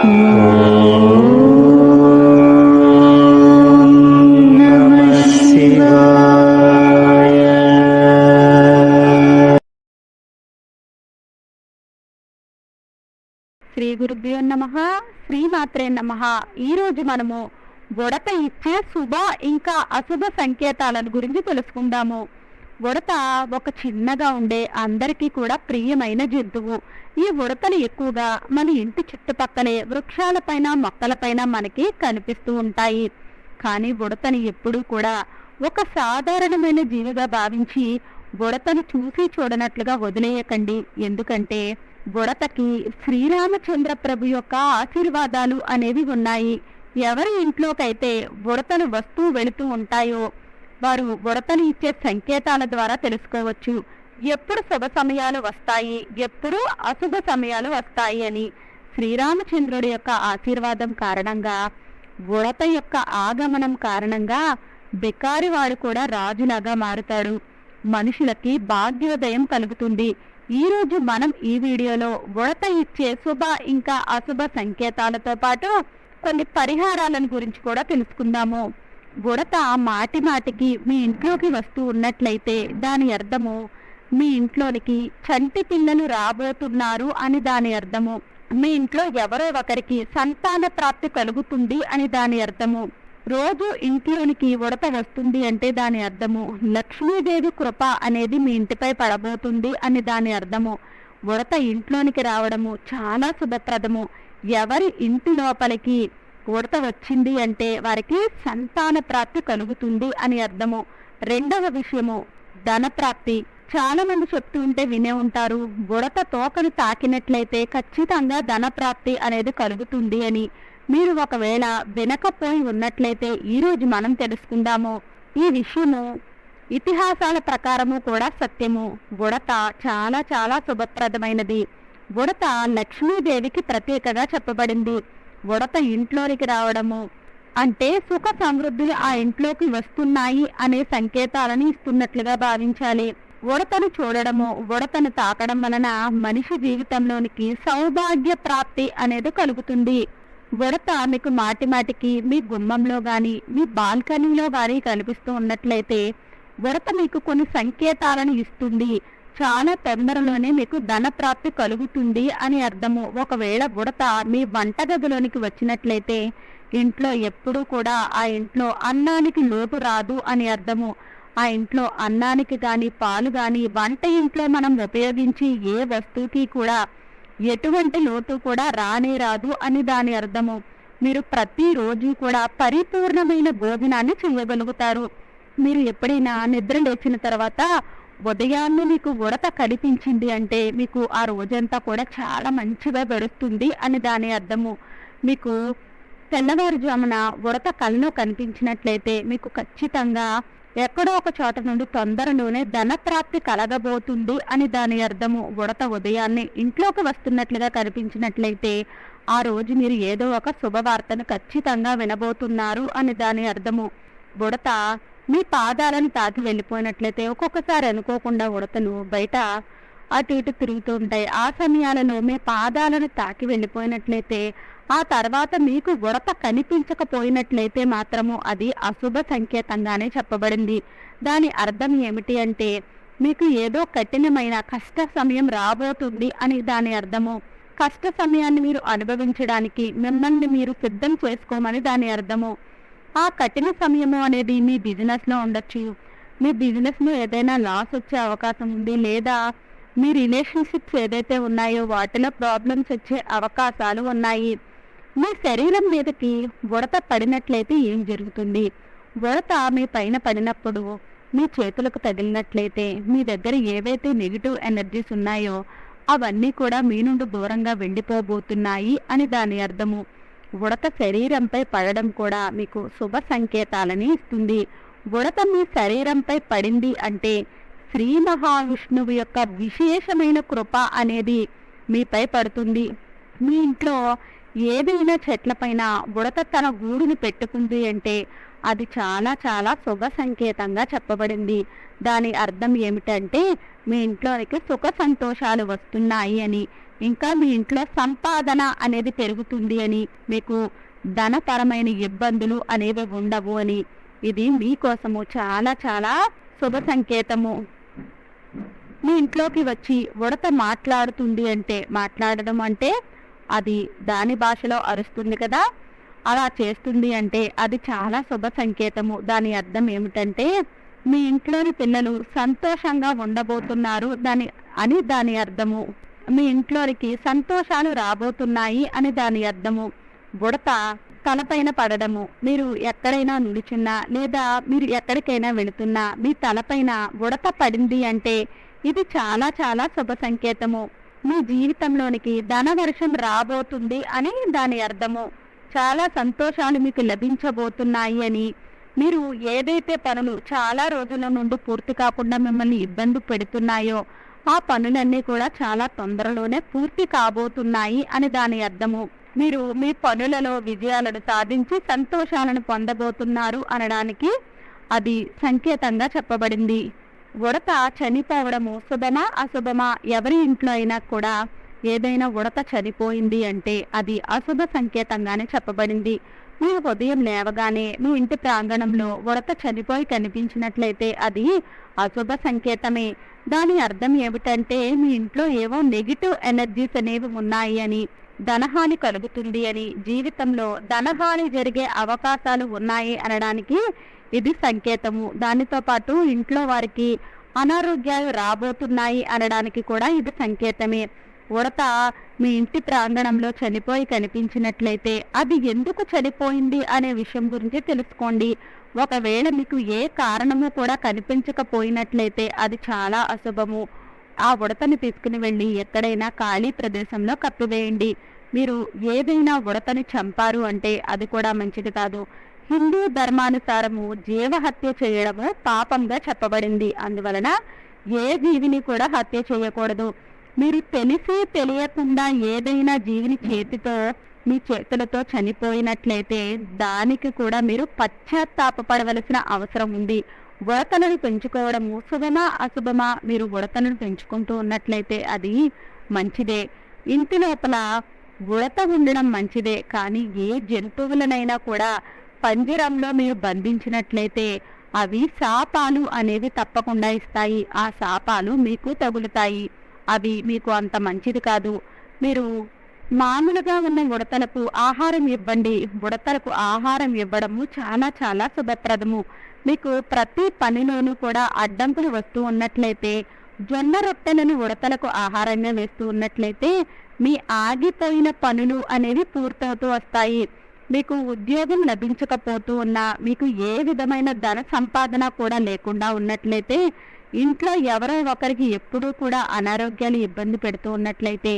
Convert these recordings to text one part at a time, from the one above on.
శ్రీ గురుభ్యో నమ శ్రీమాత్రే నమ. ఈ రోజు మనము ఉడత ఇచ్చే శుభ ఇంకా అశుభ సంకేతాలను గురించి తెలుసుకుందాము. ఉడత ఒక చిన్నగా ఉండే అందరికీ కూడా ప్రియమైన జంతువు. ఈ ఉడతలు ఎక్కువగా మన ఇంటి చుట్టుపక్కలే వృక్షాలపైన మొక్కలపైన మనకి కనిపిస్తూ ఉంటాయి. కానీ ఉడతని ఎప్పుడూ కూడా ఒక సాధారణమైన జీవిగా భావించి బుడతను చూసి చూడనట్లుగా వదిలేయకండి. ఎందుకంటే బుడతకి శ్రీరామచంద్ర ప్రభు యొక్క ఆశీర్వాదాలు అనేవి ఉన్నాయి. ఎవరి ఇంట్లోకైతే బుడతలు వస్తూ వెళుతూ ఉంటాయో వారు బుడతలు ఇచ్చే సంకేతాల ద్వారా తెలుసుకోవచ్చు. ఎప్పుడు శుభ సమయాలు వస్తాయి ఎప్పుడు అశుభ సమయాలు వస్తాయి అని శ్రీరామచంద్రుడి యొక్క ఆశీర్వాదం కారణంగా ఉడత యొక్క ఆగమనం కారణంగా బెకారివాడు కూడా రాజులాగా మారుతాడు మనుషులకి భాగ్యోదయం కలుగుతుంది. ఈరోజు మనం ఈ వీడియోలో ఉడత ఇచ్చే శుభ ఇంకా అశుభ సంకేతాలతో పాటు కొన్ని పరిహారాలను గురించి కూడా తెలుసుకుందాము. ఉడత మాటి మాటికి మీ ఇంట్లోకి వస్తూ ఉన్నట్లయితే దాని అర్థము మీ ఇంట్లోనికి చంటి పిల్లలు రాబోతున్నారు అని దాని అర్థము. మీ ఇంట్లో ఎవరో ఒకరికి సంతాన ప్రాప్తి కలుగుతుంది అని దాని అర్థము. రోజు ఇంట్లోనికి ఉడత వస్తుంది అంటే దాని అర్థము. లక్ష్మీదేవి కృప అనేది మీ ఇంటిపై పడబోతుంది అని దాని అర్థము. ఉడత ఇంట్లోనికి రావడము చాలా శుభప్రదము. ఎవరి ఇంటి లోపలికి ఉడత వచ్చింది అంటే వారికి సంతాన ప్రాప్తి కలుగుతుంది అని అర్థము. రెండవ విషయము ధన ప్రాప్తి. చాలా మంది చెప్తూ ఉంటే వినే ఉంటారు ఉడత తోకను తాకినట్లయితే ఖచ్చితంగా ధన ప్రాప్తి అనేది కలుగుతుంది అని. మీరు ఒకవేళ వినకపోయి ఉన్నట్లయితే ఈ రోజు మనం తెలుసుకుందాము. ఈ విషయము ఇతిహాసాల ప్రకారము కూడా సత్యము. ఉడత చాలా చాలా శుభప్రదమైనది. ఉడత లక్ష్మీదేవికి ప్రత్యేకగా చెప్పబడింది. ఉడత ఇంట్లోనికి రావడము అంటే సుఖ సమృద్ధులు ఆ ఇంట్లోకి వస్తున్నాయి అనే సంకేతాలను ఇస్తున్నట్లుగా భావించాలి. ఉడతను చూడడము ఉడతను తాకడం వలన మనిషి జీవితంలోనికి సౌభాగ్య ప్రాప్తి అనేది కలుగుతుంది. ఉడత మీకు మాటి మాటికి మీ గుమ్మంలో గాని మీ బాల్కనీలో గాని కనిపిస్తూ ఉన్నట్లయితే ఉడత మీకు కొన్ని సంకేతాలను ఇస్తుంది. చాలా తొందరలోనే మీకు ధన ప్రాప్తి కలుగుతుంది అని అర్థము. ఒకవేళ ఉడత మీ వంటగదిలోనికి వచ్చినట్లయితే ఇంట్లో ఎప్పుడూ కూడా ఆ ఇంట్లో అన్నానికి లోటు రాదు అని అర్థము. ఆ ఇంట్లో అన్నానికి గాని పాలు గాని వంట ఇంట్లో మనం ఉపయోగించి ఏ వస్తువుకి కూడా ఎటువంటి లోటు కూడా రానే రాదు అని దాని అర్థము. మీరు ప్రతిరోజు కూడా పరిపూర్ణమైన భోజనాన్ని చేయగలుగుతారు. మీరు ఎప్పుడైనా నిద్ర లేచిన తర్వాత ఉదయాన్నే మీకు ఉడత కనిపించింది అంటే మీకు ఆ రోజంతా కూడా చాలా మంచిగా గడుస్తుంది అని దాని అర్థము. మీకు తెల్లవారుజామున ఉడత కళ్ళలో కనిపించినట్లయితే మీకు ఖచ్చితంగా ఎక్కడో ఒక చోట నుండి తొందరలోనే ధనప్రాప్తి కలగబోతుంది అని దాని అర్థము. ఉడత ఉదయాన్నే ఇంట్లోకి వస్తున్నట్లుగా కనిపించినట్లయితే ఆ రోజు మీరు ఏదో ఒక శుభవార్తను ఖచ్చితంగా వినబోతున్నారు అని దాని అర్థము. బుడత మీ పాదాలను తాకి వెళ్ళిపోయినట్లయితే ఒక్కొక్కసారి అనుకోకుండా ఉడతలు బయట అటు ఇటు తిరుగుతూ ఉంటాయి. ఆ సమయాలలో మీ పాదాలను తాకి వెళ్ళిపోయినట్లయితే ఆ తర్వాత మీకు ఉడత కనిపించకపోయినట్లయితే మాత్రము అది అశుభ సంకేతంగానే చెప్పబడింది. దాని అర్థం ఏమిటి అంటే మీకు ఏదో కఠినమైన కష్ట సమయం రాబోతుంది అని దాని అర్థము. కష్ట సమయాన్ని మీరు అనుభవించడానికి మిమ్మల్ని మీరు సిద్ధం చేసుకోమని దాని అర్థము. ఆ కఠిన సమయము అనేది మీ బిజినెస్లో ఉండొచ్చు. మీ బిజినెస్లో ఏదైనా లాస్ వచ్చే అవకాశం ఉంది లేదా మీ రిలేషన్షిప్స్ ఏదైతే ఉన్నాయో వాటిలో ప్రాబ్లమ్స్ వచ్చే అవకాశాలు ఉన్నాయి. మీ శరీరం మీదకి ఉడత పడినట్లయితే ఏం జరుగుతుంది? ఉడత మీ పైన పడినప్పుడు మీ చేతులకు తగిలినట్లయితే మీ దగ్గర ఏవైతే నెగిటివ్ ఎనర్జీస్ ఉన్నాయో అవన్నీ కూడా మీ నుండి దూరంగా వెళ్ళిపోబోతున్నాయి అని దాని అర్థము. ఉడత శరీరంపై పడడం కూడా మీకు శుభ సంకేతాలని ఇస్తుంది. ఉడత మీ శరీరంపై పడింది అంటే శ్రీ మహావిష్ణువు యొక్క విశేషమైన కృప అనేది మీపై పడుతుంది. మీ ఇంట్లో ఏదైనా చెట్లపైన ఉడత తన గూడుని పెట్టుకుంది అంటే అది చాలా చాలా శుభ సంకేతంగా చెప్పబడింది. దాని అర్థం ఏమిటంటే మీ ఇంట్లోనికి సుఖ సంతోషాలు వస్తున్నాయి అని ఇంకా మీ ఇంట్లో సంపాదన అనేది పెరుగుతుంది అని మీకు ధనపరమైన ఇబ్బందులు అనేవి ఉండవు అని. ఇది మీకోసము చాలా చాలా శుభ సంకేతము. మీ ఇంట్లోకి వచ్చి ఉడత మాట్లాడుతుంది అంటే మాట్లాడడం అంటే అది దాని భాషలో అరుస్తుంది కదా. అలా చేస్తుంది అంటే అది చాలా శుభ సంకేతము. దాని అర్థం ఏమిటంటే మీ ఇంట్లోని పిల్లలు సంతోషంగా ఉండబోతున్నారు దాని అని దాని అర్థము. మీ ఇంట్లోనికి సంతోషాలు రాబోతున్నాయి అని దాని అర్థము. బుడత తలపైన పడడము. మీరు ఎక్కడైనా నిలిచిన్నా లేదా మీరు ఎక్కడికైనా వెళుతున్నా మీ తలపైన బుడత పడింది అంటే ఇది చాలా చాలా శుభ సంకేతము. మీ జీవితంలోనికి ధనవర్షం రాబోతుంది అని దాని అర్థము. చాలా సంతోషాలు మీకు లభించబోతున్నాయి అని. మీరు ఏదైతే పనులు చాలా రోజుల నుండి పూర్తి కాకుండా మిమ్మల్ని ఇబ్బంది పెడుతున్నాయో ఆ పనులన్నీ కూడా చాలా తొందరలోనే పూర్తి కాబోతున్నాయి అని దాని అర్థము. మీరు మీ పనులలో విజయాలను సాధించి సంతోషాలను పొందబోతున్నారు అనడానికి అది సంకేతంగా చెప్పబడింది. ఉడత చనిపోవడము శుభమా అశుభమా ఎవరి ఇంట్లో అయినా కూడా ఏదైనా ఉడత చనిపోయింది అంటే అది అశుభ సంకేతంగానే చెప్పబడింది. మీరు ఉదయం లేవగానే మీ ఇంటి ప్రాంగణంలో ఉడత చనిపోయి కనిపించినట్లయితే అది అశుభ సంకేతమే. దాని అర్థం ఏమిటంటే మీ ఇంట్లో ఏవో నెగిటివ్ ఎనర్జీస్ అనేవి ఉన్నాయి అని ధనహాని కలుగుతుంది అని జీవితంలో ధనహాని జరిగే అవకాశాలు ఉన్నాయి అనడానికి ఇది సంకేతము. దానితో పాటు ఇంట్లో వారికి అనారోగ్యాలు రాబోతున్నాయి అనడానికి కూడా ఇది సంకేతమే. ఉడత మీ ఇంటి ప్రాంగణంలో చనిపోయి కనిపించినట్లయితే అది ఎందుకు చనిపోయింది అనే విషయం గురించి తెలుసుకోండి. ఒకవేళ మీకు ఏ కారణము కూడా కనిపించకపోయినట్లయితే అది చాలా అశుభము. ఆ ఉడతని తీసుకుని వెళ్ళి ఎక్కడైనా ఖాళీ ప్రదేశంలో కప్పివేయండి. మీరు ఏదైనా ఉడతని చంపారు అంటే అది కూడా మంచిది కాదు. హిందూ ధర్మానుసారము జీవహత్య చేయడము పాపంగా చెప్పబడింది. అందువలన ఏ జీవిని కూడా హత్య చేయకూడదు. మీరు తెలిసి తెలియకుండా ఏదైనా జీవిని చేతితో మీ చేతులతో చనిపోయినట్లయితే దానికి కూడా మీరు పశ్చాత్తాపపడవలసిన అవసరం ఉంది. ఉడతలను పెంచుకోవడము శుభమా అశుభమా మీరు ఉడతలను పెంచుకుంటూ ఉన్నట్లయితే అది మంచిదే. ఇంటి లోపల ఉడత ఉండడం మంచిదే. కానీ ఏ జంతువులనైనా కూడా పంజరంలో మీరు బంధించినట్లయితే అవి శాపాలు అనేవి తప్పకుండా ఇస్తాయి. ఆ శాపాలు మీకు తగులుతాయి. అవి మీకు అంత మంచిది కాదు. మీరు మామూలుగా ఉన్న ఉడతలకు ఆహారం ఇవ్వండి. ఉడతలకు ఆహారం ఇవ్వడము చాలా చాలా శుభప్రదము. మీకు ప్రతి పనిలోనూ కూడా అడ్డంకులు వస్తూ ఉన్నట్లయితే జొన్న రొట్టెలను ఉడతలకు ఆహారంగా వేస్తూ ఉన్నట్లయితే మీ ఆగిపోయిన పనులు అనేవి పూర్తవుతూ వస్తాయి. మీకు ఉద్యోగం లభించకపోతూ ఉన్నా మీకు ఏ విధమైన ధన సంపాదన కూడా లేకుండా ఉన్నట్లయితే ఇంట్లో ఎవరో ఒకరికి ఎప్పుడూ కూడా అనారోగ్యాలు ఇబ్బంది పెడుతూ ఉన్నట్లయితే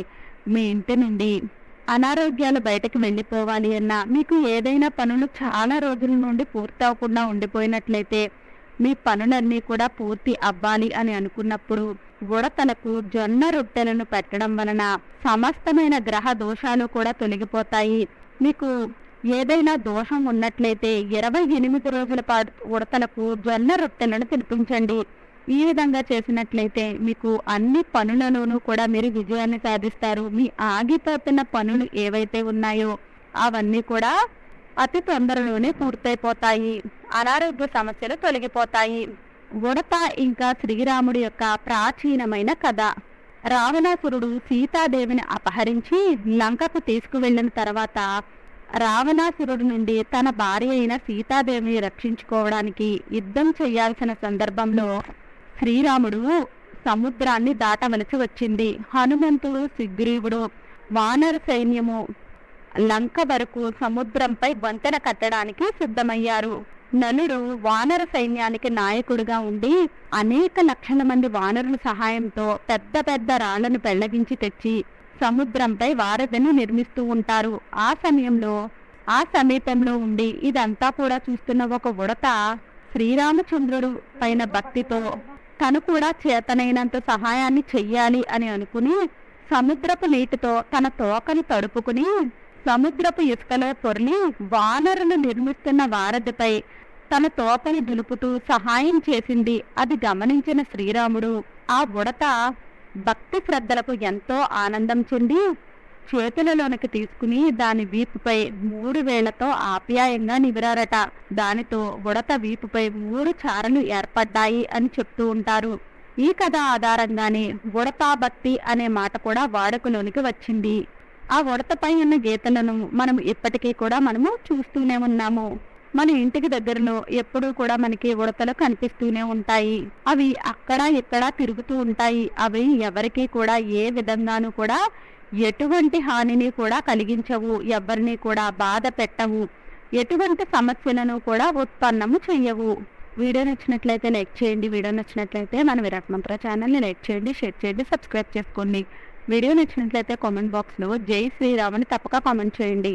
మీ ఇంటి నుండి అనారోగ్యాలు బయటకు వెళ్ళిపోవాలి అన్నా మీకు ఏదైనా పనులు చాలా రోజుల నుండి పూర్తి అవ్వకుండా ఉండిపోయినట్లయితే మీ పనులన్నీ కూడా పూర్తి అవ్వాలి అని అనుకున్నప్పుడు ఉడతలకు జొన్న రొట్టెలను పెట్టడం వలన సమస్తమైన గ్రహ దోషాలు కూడా తొలగిపోతాయి. మీకు ఏదైనా దోషం ఉన్నట్లయితే ఇరవై ఎనిమిది రోజుల పాటు ఉడతలకు జొన్న రొట్టెలను తినిపించండి. ఈ విధంగా చేసినట్లయితే మీకు అన్ని పనులలోనూ కూడా మీరు విజయాన్ని సాధిస్తారు. మీ ఆగిపోతున్న పనులు ఏవైతే ఉన్నాయో అవన్నీ కూడా అతి తొందరలోనే పూర్తయిపోతాయి. అనారోగ్య సమస్యలు తొలగిపోతాయి. ఉడత ఇంకా శ్రీరాముడి యొక్క ప్రాచీనమైన కథ. రావణాసురుడు సీతాదేవిని అపహరించి లంకకు తీసుకువెళ్ళిన తర్వాత రావణాసురుడు నుండి తన భార్య అయిన సీతాదేవిని రక్షించుకోవడానికి యుద్ధం చేయాల్సిన సందర్భంలో శ్రీరాముడు సముద్రాన్ని దాటవలసి వచ్చింది. హనుమంతుడు సుగ్రీవుడు వానర సైన్యము లంక వరకు సముద్రంపై వంతెన కట్టడానికి సిద్ధమయ్యారు. నలుడు వానర సైన్యానికి నాయకుడిగా ఉండి అనేక లక్షల మంది వానరుల సహాయంతో పెద్ద పెద్ద రాళ్ళను పెళ్ళగించి తెచ్చి సముద్రంపై వారధిని నిర్మిస్తూ ఉంటారు. ఆ సమయంలో ఆ సమీపంలో ఉండి ఇదంతా కూడా చూస్తున్న ఒక ఉడత శ్రీరామచంద్రుడు పైన భక్తితో తను కూడా చేతనైనంత సహాయాన్ని చెయ్యాలి అని అనుకుని సముద్రపు నీటితో తన తోకని తడుపుకుని సముద్రపు ఇసుకలో పొర్లి వానరును నిర్మిస్తున్న వారధిపై తన తోకని దులుపుతూ సహాయం చేసింది. అది గమనించిన శ్రీరాముడు ఆ ఉడత భక్తి శ్రద్ధలకు ఎంతో ఆనందం చెంది చేతులలోనికి తీసుకుని దాని వీపుపై మూడు వేళ్ళతో ఆప్యాయంగా నివిరారట. దానితో ఉడత వీపుపై మూడు చారలు ఏర్పడ్డాయి అని చెప్తూ ఉంటారు. ఈ కథ ఆధారంగానే ఉడతా భక్తి అనే మాట కూడా వాడుకలోనికి వచ్చింది. ఆ ఉడతపై ఉన్న గీతలను మనం ఇప్పటికీ కూడా మనము చూస్తూనే ఉన్నాము. మన ఇంటికి దగ్గరలో ఎప్పుడూ కూడా మనకి ఉడతలు కనిపిస్తూనే ఉంటాయి. అవి అక్కడ ఇక్కడ తిరుగుతూ ఉంటాయి. అవి ఎవరికీ కూడా ఏ విధంగానూ కూడా ఎటువంటి హానిని కూడా కలిగించవు ఎవరిని కూడా బాధ పెట్టవు ఎటువంటి సమస్యలను కూడా ఉత్పన్నము చెయ్యవు. వీడియో నచ్చినట్లయితే లైక్ చేయండి వీడియో నచ్చినట్లయితే మన విరాట్ మంత్ర ఛానల్ని లైక్ చేయండి షేర్ చేయండి సబ్స్క్రైబ్ చేసుకోండి. వీడియో నచ్చినట్లయితే కామెంట్ బాక్స్లో జై శ్రీరామ్ అని తప్పక కామెంట్ చేయండి.